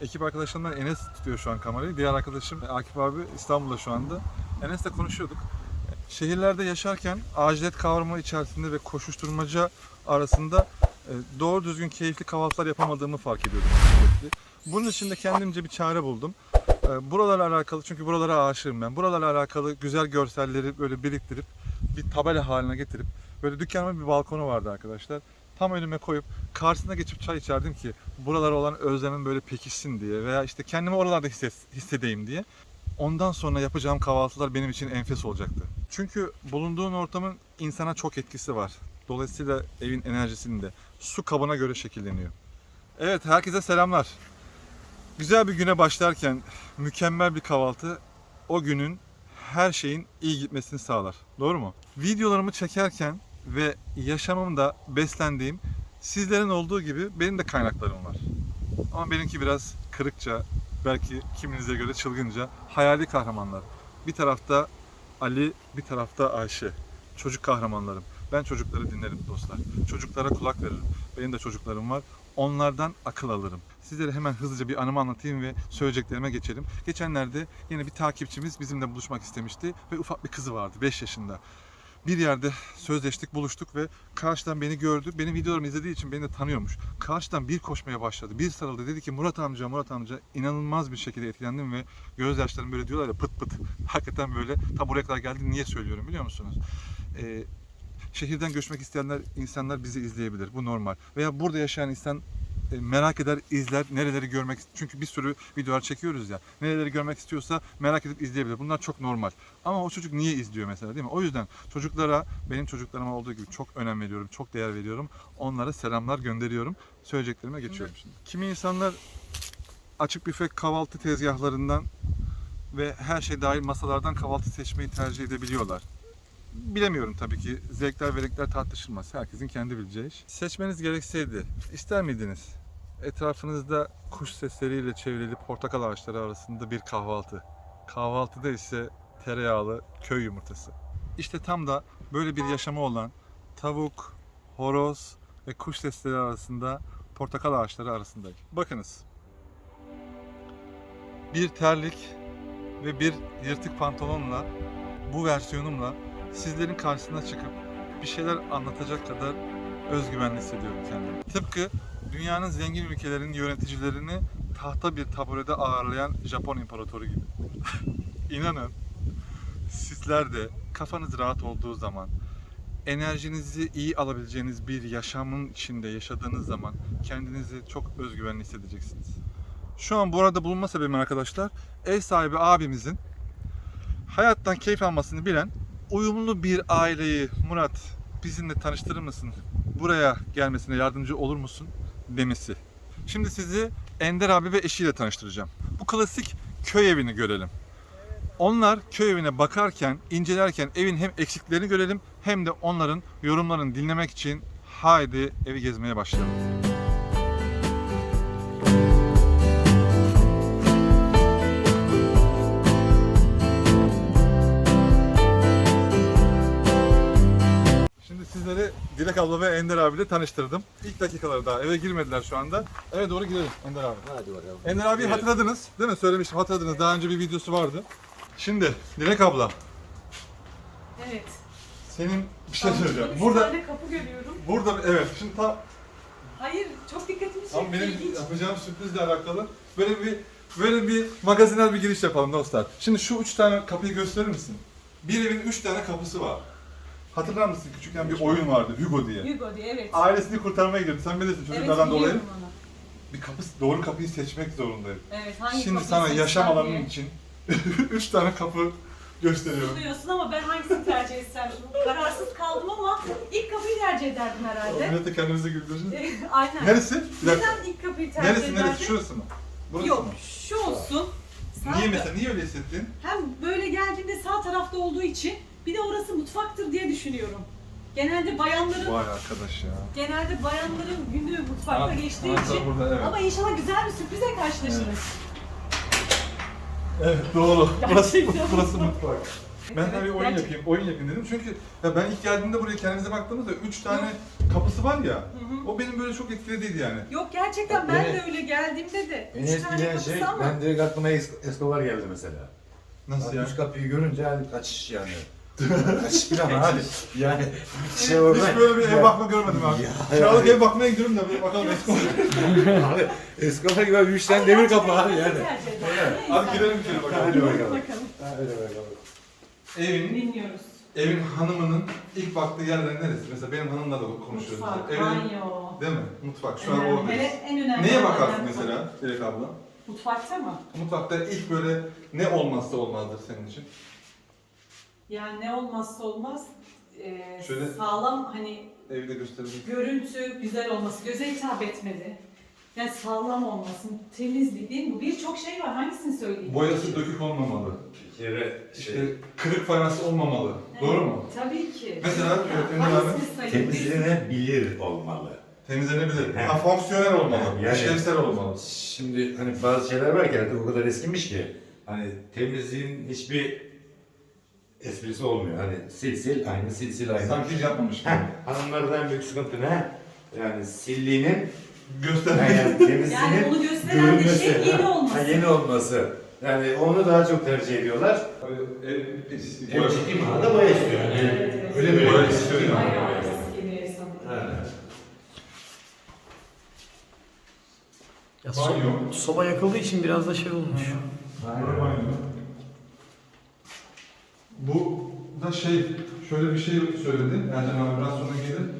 Ekip arkadaşlarımdan Enes tutuyor şu an kamerayı. Diğer arkadaşım Akif abi İstanbul'da şu anda. Enes'le konuşuyorduk. Şehirlerde yaşarken acilet kavramı içerisinde ve koşuşturmaca arasında e, doğru düzgün keyifli kahvaltılar yapamadığımı fark ediyordum. Bunun için de kendimce bir çare buldum. E, Buralarla alakalı çünkü buralara aşığım ben. Buralarla alakalı güzel görselleri böyle biriktirip bir tabela haline getirip böyle dükkanımın bir balkonu vardı arkadaşlar. Tam önüme koyup karşısına geçip çay içerdim ki buralara olan özlemim böyle pekişsin diye veya işte kendimi oralarda hisset- hissedeyim diye. Ondan sonra yapacağım kahvaltılar benim için enfes olacaktı. Çünkü bulunduğun ortamın insana çok etkisi var. Dolayısıyla evin enerjisinin de su kabına göre şekilleniyor. Evet herkese selamlar. Güzel bir güne başlarken mükemmel bir kahvaltı o günün her şeyin iyi gitmesini sağlar. Doğru mu? Videolarımı çekerken ve yaşamımda beslendiğim sizlerin olduğu gibi benim de kaynaklarım var. Ama benimki biraz kırıkça, belki kiminize göre çılgınca hayali kahramanlar. Bir tarafta Ali, bir tarafta Ayşe. Çocuk kahramanlarım. Ben çocukları dinlerim dostlar. Çocuklara kulak veririm. Benim de çocuklarım var. Onlardan akıl alırım. Sizlere hemen hızlıca bir anımı anlatayım ve söyleyeceklerime geçelim. Geçenlerde yine bir takipçimiz bizimle buluşmak istemişti ve ufak bir kızı vardı 5 yaşında. Bir yerde sözleştik, buluştuk ve karşıdan beni gördü. Benim videolarımı izlediği için beni de tanıyormuş. Karşıdan bir koşmaya başladı. Bir sarıldı. Dedi ki Murat amca, Murat amca inanılmaz bir şekilde etkilendim ve gözyaşlarım böyle diyorlar ya pıt pıt. Hakikaten böyle ta buraya kadar geldi. Niye söylüyorum biliyor musunuz? Ee, şehirden göçmek isteyenler, insanlar bizi izleyebilir. Bu normal. Veya burada yaşayan insan merak eder, izler, nereleri görmek çünkü bir sürü videolar çekiyoruz ya. Nereleri görmek istiyorsa merak edip izleyebilir. Bunlar çok normal. Ama o çocuk niye izliyor mesela değil mi? O yüzden çocuklara, benim çocuklarıma olduğu gibi çok önem veriyorum, çok değer veriyorum. Onlara selamlar gönderiyorum. Söyleyeceklerime geçiyorum şimdi. Kimi insanlar açık büfe kahvaltı tezgahlarından ve her şey dahil masalardan kahvaltı seçmeyi tercih edebiliyorlar. Bilemiyorum tabii ki. Zevkler ve renkler tartışılmaz. Herkesin kendi bileceği iş. Seçmeniz gerekseydi ister miydiniz? Etrafınızda kuş sesleriyle çevrili portakal ağaçları arasında bir kahvaltı. Kahvaltıda ise tereyağlı köy yumurtası. İşte tam da böyle bir yaşamı olan tavuk, horoz ve kuş sesleri arasında portakal ağaçları arasındayım. Bakınız. Bir terlik ve bir yırtık pantolonla bu versiyonumla sizlerin karşısına çıkıp bir şeyler anlatacak kadar özgüvenli hissediyorum kendimi. Tıpkı dünyanın zengin ülkelerinin yöneticilerini tahta bir taburede ağırlayan Japon imparatoru gibi. İnanın sizler de kafanız rahat olduğu zaman enerjinizi iyi alabileceğiniz bir yaşamın içinde yaşadığınız zaman kendinizi çok özgüvenli hissedeceksiniz. Şu an bu arada bulunma sebebim arkadaşlar ev sahibi abimizin hayattan keyif almasını bilen uyumlu bir aileyi Murat bizimle tanıştırır mısın? Buraya gelmesine yardımcı olur musun? Demesi. Şimdi sizi Ender abi ve eşiyle tanıştıracağım. Bu klasik köy evini görelim. Onlar köy evine bakarken, incelerken evin hem eksiklerini görelim hem de onların yorumlarını dinlemek için haydi evi gezmeye başlayalım. Dilek abla ve Ender abiyle tanıştırdım. İlk dakikaları daha eve girmediler şu anda. Eve doğru girelim Ender abi. Hadi bakalım. Ender abi hatırladınız değil mi? Söylemiştim hatırladınız. Daha önce bir videosu vardı. Şimdi Dilek abla Evet. senin bir şey Ben söyleyeceğim. üç Burada tane kapı görüyorum. burada evet şimdi tam Hayır, çok dikkatimi çekti. tam benim ilginç. yapacağım sürprizle alakalı böyle bir böyle bir magazinel bir giriş yapalım dostlar. Şimdi şu üç tane kapıyı gösterir misin? Bir evin üç tane kapısı var. Hatırlar mısın küçükken bir oyun vardı Hugo diye. Hugo diye, evet. Ailesini kurtarmaya gidiyordu. Sen bilirsin evet, çocuklardan dolayı. biliyorum onu. Bir kapı, doğru kapıyı seçmek zorundayım. Evet, hangi Şimdi sana yaşam diye. alanın için üç tane kapı gösteriyorum. Buluyorsun ama ben hangisini tercih etsem? Kararsız kaldım ama ilk kapıyı tercih ederdim herhalde. Millet de kendimizi güldüreceğiz. Aynen. Neresi? Neden ilk kapıyı tercih Neresi ederdim? neresi? Şurası mı? Burası Yok, mı? şu olsun. Sağ Niye mesela? Niye öyle hissettin? Hem böyle geldiğinde sağ tarafta olduğu için bir de orası mutfaktır diye düşünüyorum. Genelde bayanların Vay arkadaş ya. genelde bayanların günü mutfakta Anahtar- geçtiği anahtar için. burada, evet. Ama inşallah güzel bir sürprize karşılaşırız. Evet doğru. Burası, Gerçekten. burası mutfak. Ben sana bir oyun Gerçekten. yapayım, oyun yapayım dedim. Çünkü ya ben ilk geldiğimde buraya kendimize baktığımızda 3 tane kapısı var ya. Hı hı. O benim böyle çok etkilediydi yani. Yok gerçekten ben Beni- de öyle geldiğimde de Beni üç tane etkileyen kapısı şey, ama ben direkt aklıma Es- Escobar geldi mesela. Nasıl ya? Üç kapıyı görünce hani kaçış yani. Kaçış plan abi. Yani bir şey orada. Hiç böyle bir ev bakma görmedim abi. Ya, Kiralık ev bakmaya gidiyorum da bir bakalım eski olacak. abi Escobar gibi üç tane demir kapı abi yani. Hadi girelim içeri bakalım. Hadi bakalım. Hadi. Evin, Dinliyoruz. evin hanımının ilk baktığı yerler neresi? Mesela benim hanımla da konuşuyoruz. Mutfak, Evin- banyo. Değil mi? Mutfak. Şu an Önemli. oradayız. Hele en önemli Neye bakarsın mutfak. mesela Dilek abla? Mutfakta mı? Mutfakta ilk böyle ne olmazsa olmazdır senin için? Yani ne olmazsa olmaz e, Şöyle- sağlam hani Evde gösterelim. görüntü güzel olması, göze hitap etmeli. Yani sağlam olmasın, temizlik değil mi? Bu Birçok şey var. Hangisini söyleyeyim? Boyası dökük olmamalı. Bir kere İşte şey, kırık fayansı olmamalı. Evet, Doğru mu? Tabii ki. Mesela, Ya, evet, Emre abi, hangisini sayayım? temizlenebilir olmalı. Temizlenebilir. Ha, fonksiyonel olmalı. Yani- işlevsel olmalı. Şimdi hani bazı şeyler var ki artık o kadar eskimiş ki hani temizliğin hiçbir esprisi olmuyor. Hani sil sil aynı sil sil aynı. Sanki hiç yapmamış gibi. Hanımlarda en büyük sıkıntı ne? Yani silliğinin Göstermek. yani temizliğinin Yani onu gösteren de şey yeni Ha, olması. yeni olması. Yani onu daha çok tercih ediyorlar. Ev, ciddi manada boya istiyor. Yani öyle bir Boya istiyor yani. Bayağı eski bir sanırım. Evet. Ya so- Banyo. soba yakıldığı için biraz da şey olmuş. Aynen. Aynen. Bu da şey, şöyle bir şey söyledi. Ercan abi biraz sonra gelir.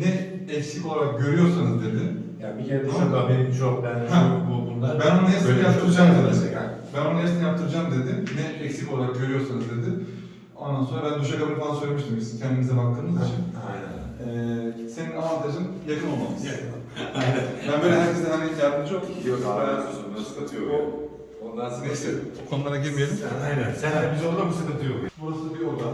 Ne eksik olarak görüyorsanız dedi. Ya bir kere de çok haberim çok ben Ha. bu bunlar. Ben onun hepsini Böyle yaptıracağım dedi. Ben onun hepsini yaptıracağım dedi. Ne eksik olarak görüyorsanız dedi. Ondan sonra ben duşakabini falan söylemiştim biz kendimize baktığımız için. Aynen. Ee, senin avantajın yakın olmamız. Aynen. Ben böyle herkese hani yardımcı olayım. Yok abi, Ben- sıkıntı yok. O- Ondan yok. o konulara girmeyelim. Aynen. Sen de biz orada mı sıkıntı yok? Burası bir oda.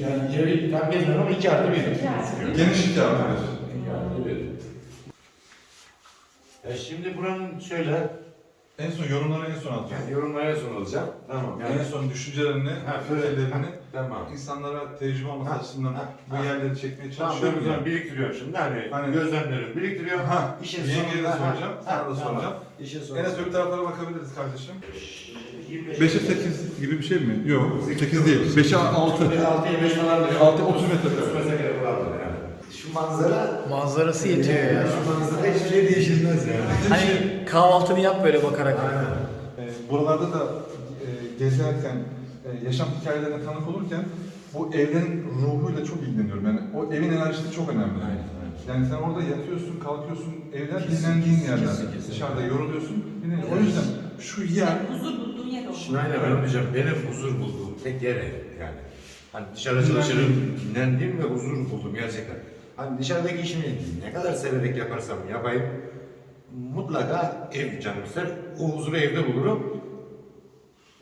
Yani içeri tam gezmiyorum ama iki artı bir. İki artı bir. Geniş iki artı bir. İki artı bir. E şimdi buranın şöyle, En son yorumları en son atacağım. yani yorumlara sunulacağım. Tamam. En son düşüncelerini, Ha, fikirlerini Tamam. insanlara tecrübe olması Ha, açısından ha, bu ha. yerleri çekmeye Tamam ben çalışıyorum. o zaman yani. biriktiriyorum şimdi hani Aynen. gözlemlerimi biriktiriyorum. Ha, İşin yengeye de sonunda- soracağım, Ha, sana da tamam. soracağım. İşin sonunda. Enes öbür taraflara bakabiliriz kardeşim. 25 5'e 8 gibi bir şey mi? Yok, 8 değil. 5'e 6. 6'ya 5 falan da. 6, 30 metre. 30 metre vardır yani. Şu manzara Manzarası yetiyor ya. Şu manzara hiçbir şey değişilmez yani. Hani kahvaltını yap böyle bakarak. Ee, buralarda da e, gezerken, e, yaşam hikayelerine tanık olurken bu evlerin ruhuyla çok ilgileniyorum. Yani o evin enerjisi çok önemli. Yani sen orada yatıyorsun, kalkıyorsun, evler dinlendiğin yerler. kesin, kesin. Dışarıda yoruluyorsun, dinleniyorsun. O yüzden şu yer, huzur bulduğun yer olmalı. Şimdi aynen ben diyeceğim. Benim huzur bulduğum tek yer ev yani. Hani dışarı çalışırım, dinlendiğim ve huzur buldum gerçekten. Hani dışarıdaki işimi ne kadar severek yaparsam yapayım mutlaka ev canım ister. O huzuru evde bulurum.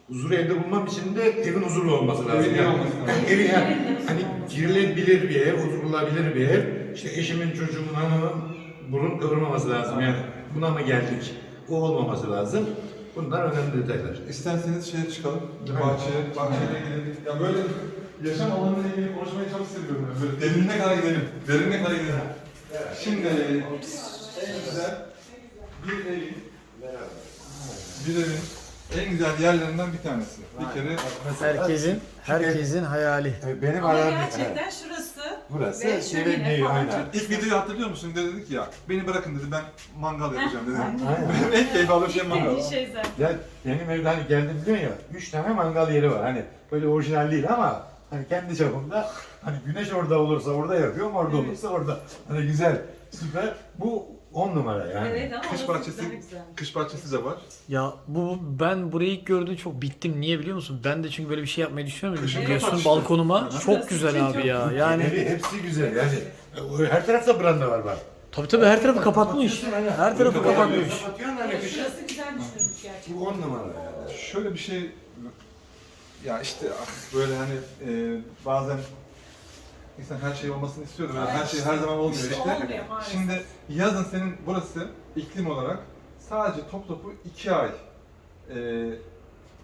Huzuru evde bulmam için de evin huzurlu olması lazım. Evin Yani, olması lazım. hani evin yani, hani girilebilir bir ev, huzur bulabilir bir ev. İşte eşimin, çocuğumun, hanımın burun kıvırmaması lazım. Yani buna mı geldik? O olmaması lazım. Bunlar önemli detaylar. isterseniz şeye çıkalım, Aynen. bahçeye, bahçeyle gidelim. Ya böyle yaşam alanıyla ilgili konuşmayı çok seviyorum. Böyle derinine kadar gidelim, derinine kadar gidelim. Şimdi en güzel bir evin, bir evin en güzel yerlerinden bir tanesi. Bir kere Herkesin, herkesin hayali. Benim Ama hayalim gerçekten şurası burası ve şöyle şömine neyi falan aynen. çok ilk videoyu hatırlıyor musun? Dedi dedik ya, beni bırakın dedi, ben mangal yapacağım dedi. Aynen. Benim en keyif aldığım şey mangal. Dediği şey zaten. Ya benim evde hani geldim biliyorsun ya, üç tane mangal yeri var. Hani böyle orijinal değil ama hani kendi çapımda hani güneş orada olursa orada yapıyorum, orada Evet. olursa orada. Hani güzel, süper. Bu on numara yani. Evet ama Kış bahçesi-. Kış bahçesi de var. Ya bu ben burayı ilk gördüğümde çok bittim. Niye biliyor musun? Ben de çünkü böyle bir şey yapmayı düşünüyorum. Kışın Biliyorsun kapat işte. balkonuma. Hı. Çok güzel abi ya. Yani Evi hepsi güzel yani. e, Her tarafta branda var bak. tabii tabii her tarafı kapatmış. Her tarafı kapatmış. Kapatıyorsun hani kışın. şurası güzel düşünülmüş gerçekten. Bu on numara yani. Şöyle bir şey, ya işte ah, böyle hani e, bazen insan her şey olmasını istiyor da böyle her şey her zaman olmuyor İşte işte. olmuyor maalesef. Şimdi yazın senin burası iklim olarak sadece top topu iki ay e,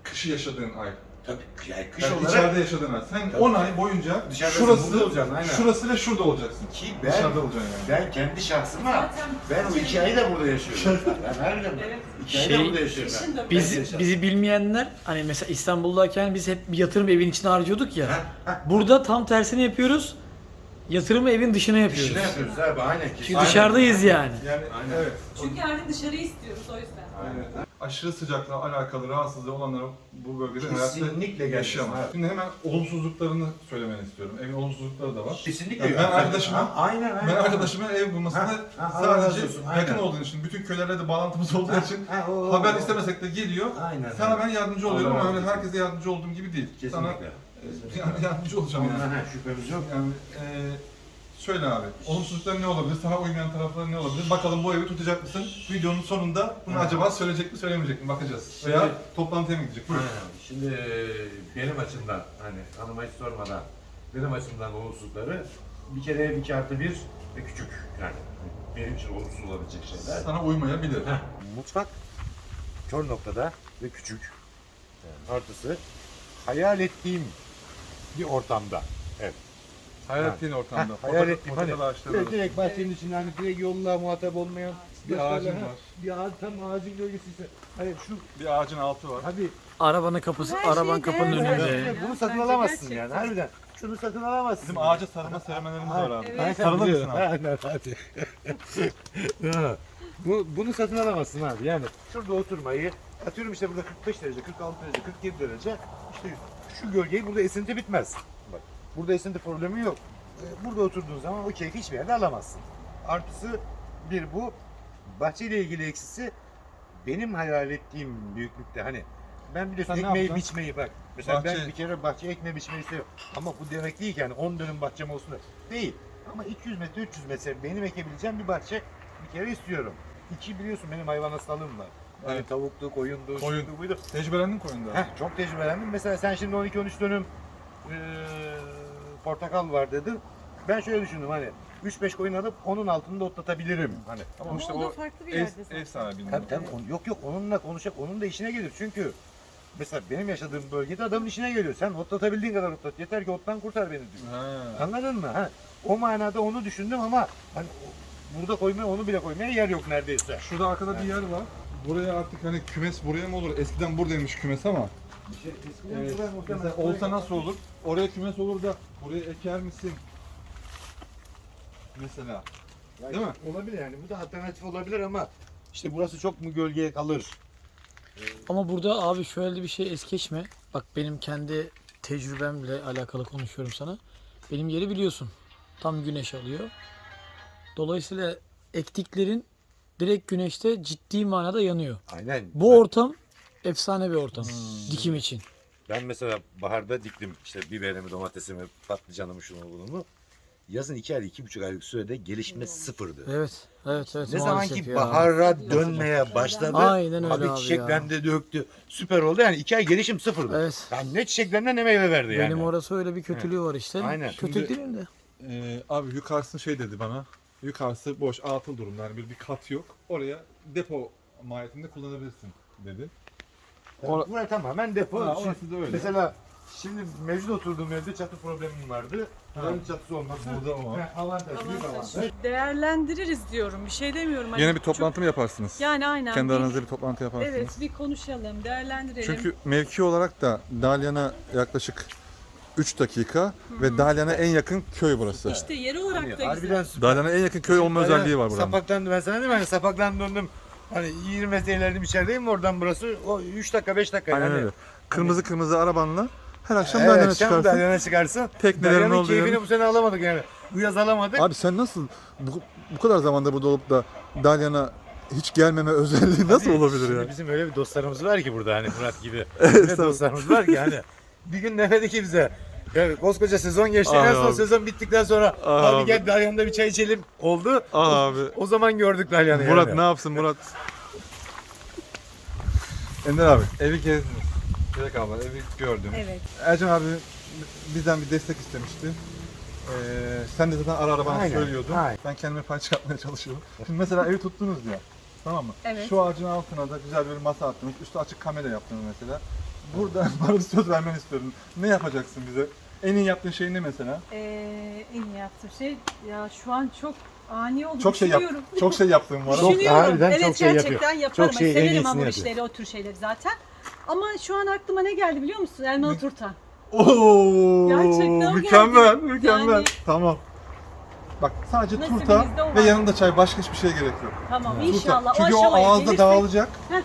kışı yaşadığın ay. Tabii yani kış Yani olarak içeride yaşadığın yer. Sen Tabii. 10 ay boyunca Dışarıda şurası, burada olacaksın, aynen. şurası ve şurada olacaksın. ki ben, Dışarıda olacaksın yani. ben kendi şahsıma Zaten ben o iki ayı da burada yaşıyorum. ben harbiden Evet. Şey- da burada yaşıyorum. Biz, bizi bilmeyenler hani mesela İstanbul'dayken biz hep bir yatırım evin içine harcıyorduk ya. Burada tam tersini yapıyoruz. Yatırımı evin dışına yapıyoruz. Dışına yapıyoruz abi aynen. Çünkü Aynen. dışarıdayız yani. Yani Aynen. evet. Çünkü artık dışarıyı istiyoruz o yüzden. Aynen. Aşırı sıcakla alakalı rahatsızlığı olanlar bu bölgede hayatta Kesinlikle yaşayamaz. gelmesin, Şimdi hemen olumsuzluklarını söylemeni istiyorum. Evin olumsuzlukları da var. Kesinlikle. Yani ben yok. arkadaşıma- Ha, aynen aynen. Ben arkadaşımın ev bulmasında Ha, ha, Allah razı sadece aynen. yakın olduğun için, bütün köylerle de bağlantımız olduğu Ha, için ha, o- haber o- istemesek de geliyor. Aynen. Sana ben yardımcı oluyorum ama razı öyle olsun. herkese yardımcı olduğum gibi değil. Sana Kesinlikle. e, yani yardımcı olacağım yani. Ondan ha, şüphemiz yok. Yani e, söyle abi. Olumsuzluklar ne olabilir? Sana uymayan tarafları ne olabilir? Bakalım bu evi tutacak mısın? Videonun sonunda bunu Ha. acaba söyleyecek mi söylemeyecek mi? Bakacağız. Şimdi- Veya toplantıya mı gidecek? Buyur. Aynen. Şimdi e, benim açımdan hani hanıma hiç sormadan benim açımdan olumsuzlukları bir kere ev iki artı bir ve küçük yani benim için olumsuz olabilecek şeyler. Sana uymayabilir. Mutfak kör noktada ve küçük. Yani artısı hayal ettiğim bir ortamda. Evet. Hayal ettiğin ortamda. Hayal ettiğim hani direkt, var. direkt bahçenin içinde hani direkt yolla muhatap olmayan Bir ağacın var. Bir ağaç tam ağacın gölgesi ise hani şu Bir ağacın altı var. hadi Arabanın kapısı, Her şey araban kapının değerli. önünde. Bunu satın Bence alamazsın gerçekten. yani harbiden. Şunu satın alamazsın. Bizim ağaca sarılma serüvenlerimiz var abi. Evet. Sarılır mısın abi? Aynen hadi. Bu, bunu satın alamazsın abi yani. Şurada oturmayı atıyorum işte burada 45 derece, 46 derece, 47 derece işte şu gölgeyi burada esinti bitmez. Burada esinti problemi yok. Ee, Burada oturduğun zaman o keyfi hiçbir yerde alamazsın. Artısı bir bu. Bahçeyle ilgili eksisi benim hayal ettiğim büyüklükte hani ben biliyorsun Sen ne ekmeği yapacaksın? biçmeyi bak. Mesela ben Bahçe- bir kere bahçe ekmeği biçmeyi istiyorum. Ama bu demek değil ki yani 10 dönüm bahçem olsun da. Değil. Ama 200 metre 300 metre benim ekebileceğim bir bahçe bir kere istiyorum. İki biliyorsun benim hayvan hastalığım var. Yani Evet. tavuktu, koyundu, Koyun. şuydu, buydu. Tecrübelendin koyunda? Heh, çok tecrübelendim. Mesela sen şimdi 12-13 dönüm eee, portakal var dedin. Ben şöyle düşündüm hani 3-5 koyun alıp onun altında otlatabilirim. Hani Ama Ama işte o da o farklı bir ev, yerde zaten. ev sahibinin. Tabii tabii. On- Yok yok onunla konuşacak. Onun da işine gelir. Çünkü mesela benim yaşadığım bölgede adamın işine geliyor. Sen otlatabildiğin kadar otlat. Yeter ki ottan kurtar beni diyor. Ha. Anladın mı? Ha. O manada onu düşündüm ama hani o- burada koymaya onu bile koymaya yer yok neredeyse. Şurada arkada bir yer var. Buraya artık hani kümes buraya mı olur? Eskiden buradaymış kümes ama. Evet. Mesela olsa nasıl olur? Oraya kümes olur da buraya eker misin? Mesela. Yani Değil mi? Olabilir yani. Bu da alternatif olabilir ama işte burası çok mu gölgeye kalır? Ama burada abi şöyle bir şey es geçme. Bak benim kendi tecrübemle alakalı konuşuyorum sana. Benim yeri biliyorsun. Tam güneş alıyor. Dolayısıyla ektiklerin direkt güneşte ciddi manada yanıyor. Aynen. Bu ortam efsane bir ortam. Dikim için. Ben mesela baharda diktim işte biberimi, domatesimi, patlıcanımı, şunu bunu. Yazın iki ay, iki buçuk aylık sürede gelişme sıfırdı. Evet. Evet evet. Ne zaman maalesef ki ya. bahara dönmeye başladı. Aynen öyle abi abi çiçeklendi, döktü. Süper oldu yani iki ay gelişim sıfırdı. Evet. Yani ne çiçeklerine ne meyve verdi yani. Benim orası öyle bir kötülüğü var işte. Aynen. Kötü Şimdi- değil de. Ee, abi yukarısı şey dedi bana. Yukarısı boş, atıl durumda. Yani bir, bir kat yok. Oraya depo mahiyetinde kullanabilirsin dedi. Yani Burası tamamen depo. Ha, Şimdi- orası da öyle. Mesela şimdi mevcut oturduğum evde çatı problemim vardı. Buranın çatısı olması Burada o. He, avantaj, büyük avantaj. Değerlendiririz diyorum. Bir şey demiyorum. Hani Yine bir çok- toplantı mı yaparsınız? Yani aynen. Kendi aranızda bir toplantı yaparsınız. Evet bir konuşalım, değerlendirelim. Çünkü mevki olarak da Dalyan'a yaklaşık 3 dakika ve Dalyan'a en yakın köy burası. işte yeri olarak da güzel. Harbiden süper. Dalyan'a en yakın köy olma özelliği var buranın. Sapaktan ben sana diyeyim hani sapaktan döndüm. Hani 20 metre ilerledim içerideyim oradan burası. O 3 dakika 5 dakika Aynen yani. öyle. Kırmızı kırmızı arabanla her akşam Evet, Dalyan'a çıkarsın. Dalyan'a çıkarsın. Teknelerin olduğu keyfini bu sene alamadık yani. Bu yaz alamadık. Abi sen nasıl bu, bu kadar zamanda burada olup da Dalyan'a hiç gelmeme özelliği nasıl olabilir Şimdi ya? bizim öyle bir dostlarımız var ki burada hani Murat gibi. öyle dostlarımız var ki hani. Bir gün demedi ki bize. Ya koskoca sezon geçti. Ay en son abi. sezon bittikten sonra Ay abi, abi. gel Dalyan'da bir çay içelim oldu. Ah o, abi. o zaman gördük Dalyan'ı Murat yani. ne yapsın Murat? Ender abi evi gezdiniz. Direkt abla evi gördüm. Evet. Ercan abi bizden bir destek istemişti. Ee, sen de zaten ara ara bana Aynen, söylüyordun. aynen. Ben kendime pay çıkartmaya çalışıyorum. Şimdi mesela evi tuttunuz ya. Tamam mı? Evet. Şu ağacın altına da güzel bir masa attınız. Üstü açık kamera yaptınız mesela. Burada bana söz vermeni istiyorum. Ne yapacaksın bize? En iyi yaptığın şey ne mesela? Ee, en iyi yaptığım şey ya şu an çok ani oldu. Çok şey yap, düşünüyorum. çok şey yaptığın var. Çok- Düşünüyorum. harbiden evet çok şey yapıyor. gerçekten yaparım. Çok şey en Severim iyisini hamur yapıyor. işleri, o tür şeyleri zaten. Ama şu an aklıma ne geldi biliyor musun? Elmalı turta. Oo, Gerçekten mükemmel, geldi. mükemmel. Yani- Tamam. Bak sadece Nasibimizde turta o ve var. yanında çay başka hiçbir şeye gerek yok. Tamam Turta. inşallah. Çünkü o, aşamaya ağızda gelirsek- dağılacak. Evet.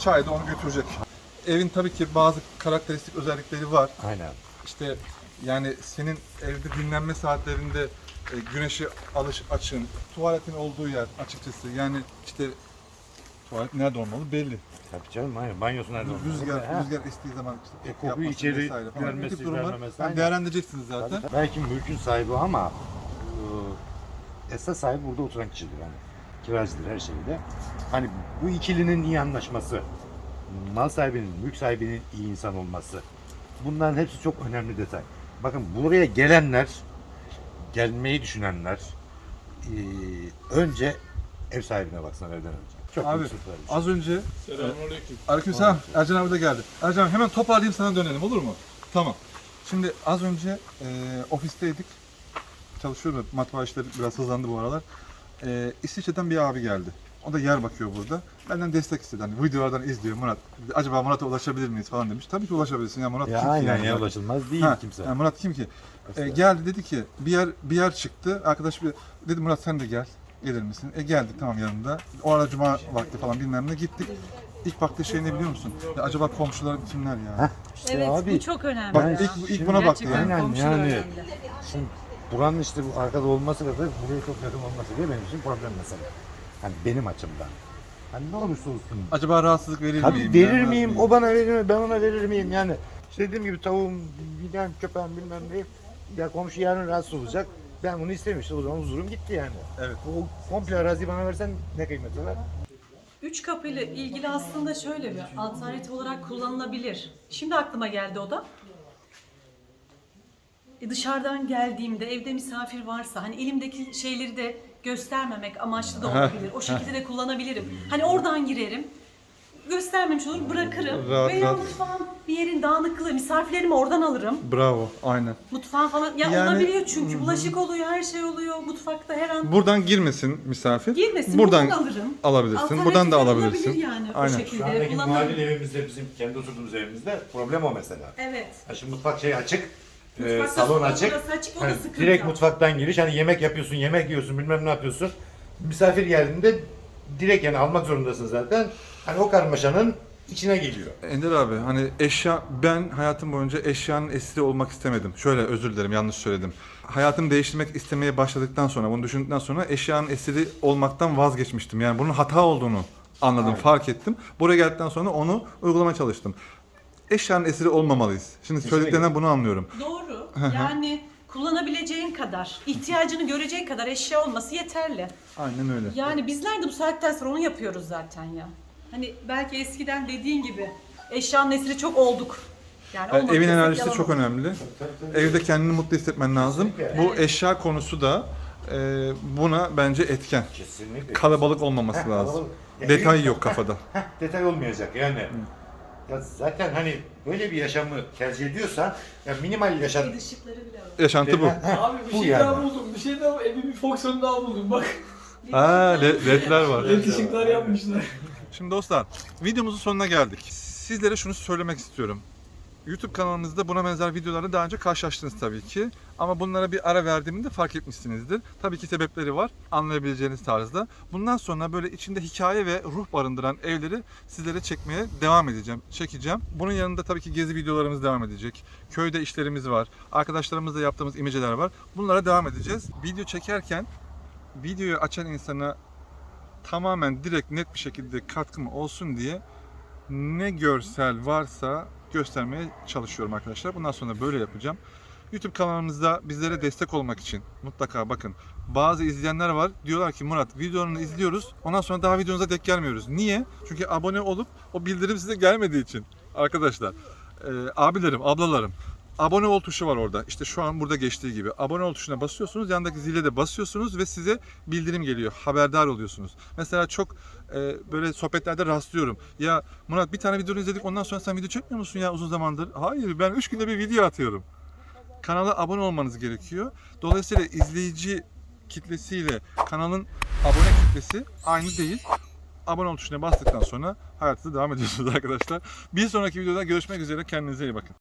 Çay da onu götürecek. Evin tabii ki bazı karakteristik özellikleri var. Aynen. İşte yani senin evde dinlenme saatlerinde e, güneşi alış açın, tuvaletin olduğu yer açıkçası. Yani işte tuvalet nerede olmalı belli. Tabii canım aynen. Banyosu nerede olmalı? Rüzgar, Ha. rüzgar estiği zaman işte E, kokuyu yapması içeri vesaire falan. Bu vermesi, tip durumlar vermemesi, yani aynen. değerlendireceksiniz zaten. Tabii, tabii. Belki mülkün sahibi ama e, esas sahibi burada oturan kişidir yani. Kiracıdır her şeyde. Hani bu ikilinin iyi anlaşması, mal sahibinin, mülk sahibinin iyi insan olması. Bunların hepsi çok önemli detay. Bakın buraya gelenler, gelmeyi düşünenler e, önce ev sahibine baksınlar evden önce. Çok Abi. Az önce Selamünaleyküm. Aleykümselam. Ercan abi de geldi. Ercan abi hemen toparlayayım sana dönelim olur mu? Tamam. Şimdi az önce e, ofisteydik. Çalışıyorum. Matbaa işleri biraz hızlandı bu aralar. E, İsviçre'den bir abi geldi. O da yer bakıyor burada. Benden destek istedi. Hani videolardan izliyor Murat. Acaba Murat'a ulaşabilir miyiz falan demiş. Tabii ki ulaşabilirsin ya Murat. Ya kim ki aynen yani? ya ulaşılmaz değil Ha, kimse. yani Murat kim ki? E, Mesela. geldi dedi ki bir yer bir yer çıktı. Arkadaş bir dedi Murat sen de gel. Gelir misin? E geldi tamam yanında. O ara cuma vakti falan bilmem ne gittik. İlk baktığı şey ne biliyor musun? Ya acaba komşularım kimler ya? İşte Evet abi, bu çok önemli. Bak ya. ilk, ilk buna baktı yani. Aynen, komşular yani. Şimdi buranın işte bu arkada olması kadar buraya çok yakın olması bile benim için problem mesela. Hani benim açımdan. Hani ne olursa olsun. Acaba rahatsızlık verir Tabii miyim? verir miyim? O bana verir mi? Ben ona verir miyim? Yani işte dediğim gibi tavuğum, giden köpeğim bilmem ne. Ya komşu yarın rahatsız olacak. Ben bunu istemiştim. O zaman huzurum gitti yani. Evet. O komple araziyi bana versen ne kıymeti var? Üç kapıyla ilgili aslında şöyle bir alternatif olarak kullanılabilir. Şimdi aklıma geldi o da. E, Dışarıdan geldiğimde evde misafir varsa hani elimdeki şeyleri de göstermemek amaçlı da olabilir. O şekilde de kullanabilirim. Hani oradan girerim. Göstermemiş olur bırakırım. Rahat, Veya rahat. mutfağın bir yerin dağınıklığı misafirlerimi oradan alırım. Bravo, aynen. Mutfağın falan ya Yani- olabiliyor çünkü bulaşık oluyor, her şey oluyor mutfakta her an. Buradan girmesin misafir. Girmesin Buradan buradan alırım. alabilirsin. Buradan da Alternatifler alabilirsin. olabilir yani Aynen. o Şu şekilde andaki muadil evimizde bizim kendi oturduğumuz evimizde problem o mesela. Evet. Ha şimdi mutfak şey açık. E, Mutfakta salon burası açık. açık, o da Hani sıkıntı. direkt mutfaktan giriş hani yemek yapıyorsun, yemek yiyorsun, bilmem ne yapıyorsun. Misafir geldiğinde direkt yani almak zorundasın zaten. Hani o karmaşanın içine geliyor. Ender abi hani eşya ben hayatım boyunca eşyanın esiri olmak istemedim. Şöyle özür dilerim yanlış söyledim. Hayatımı değiştirmek istemeye başladıktan sonra bunu düşündükten sonra eşyanın esiri olmaktan vazgeçmiştim. Yani bunun hata olduğunu anladım, fark ettim. Buraya geldikten sonra onu uygulamaya çalıştım. Eşyanın esiri olmamalıyız. Şimdi söylediklerinden bunu anlıyorum. Doğru. Yani kullanabileceğin kadar, ihtiyacını göreceğin kadar eşya olması yeterli. Aynen öyle. Yani bizler de bu saatten sonra onu yapıyoruz zaten ya. Hani belki eskiden dediğin gibi eşyanın esiri çok olduk. Yani, Yani evin desek enerjisi yalan çok olur. önemli. Evde kendini mutlu hissetmen lazım. Kesinlikle. Bu eşya konusu da e, buna bence etken. Kesinlikle. Kalabalık olmaması Heh, lazım. kalabalık. Ya Detay yok kafada. Heh, detay olmayacak yani. Ya zaten hani böyle bir yaşamı tercih ediyorsan ya minimal yaşam Bir ışıkları bile var. Yaşantı bu. Abi bir bu şey yani. daha buldum. Bir şey daha evi bir fonksiyon daha buldum. Bak Ha, le- ledler var. led ışıklar yapmışlar. Şimdi dostlar, videomuzun sonuna geldik. Sizlere şunu söylemek istiyorum. YouTube kanalımızda buna benzer videolarla daha önce karşılaştınız tabii ki. Ama bunlara bir ara verdiğimde fark etmişsinizdir. Tabii ki sebepleri var, anlayabileceğiniz tarzda. Bundan sonra böyle içinde hikaye ve ruh barındıran evleri sizlere çekmeye devam edeceğim, çekeceğim. Bunun yanında tabii ki gezi videolarımız devam edecek. Köyde işlerimiz var, arkadaşlarımızla yaptığımız imeceler var. Bunlara devam edeceğiz. Video çekerken videoyu açan insana tamamen direkt net bir şekilde katkım olsun diye ne görsel varsa göstermeye çalışıyorum arkadaşlar. Bundan sonra böyle yapacağım. YouTube kanalımızda bizlere destek olmak için mutlaka bakın. Bazı izleyenler var. Diyorlar ki Murat videonu izliyoruz. Ondan sonra daha videonuza denk gelmiyoruz. Niye? Çünkü abone olup o bildirim size gelmediği için. Arkadaşlar, e, abilerim, ablalarım. Abone ol tuşu var orada. İşte şu an burada geçtiği gibi. Abone ol tuşuna basıyorsunuz. Yanındaki zile de basıyorsunuz ve size bildirim geliyor. Haberdar oluyorsunuz. Mesela çok e, böyle sohbetlerde rastlıyorum. Ya Murat bir tane video izledik ondan sonra sen video çekmiyor musun ya uzun zamandır? Hayır ben 3 günde bir video atıyorum. Kanala abone olmanız gerekiyor. Dolayısıyla izleyici kitlesiyle kanalın abone kitlesi aynı değil. Abone ol tuşuna bastıktan sonra hayatınıza devam ediyorsunuz arkadaşlar. Bir sonraki videoda görüşmek üzere. Kendinize iyi bakın.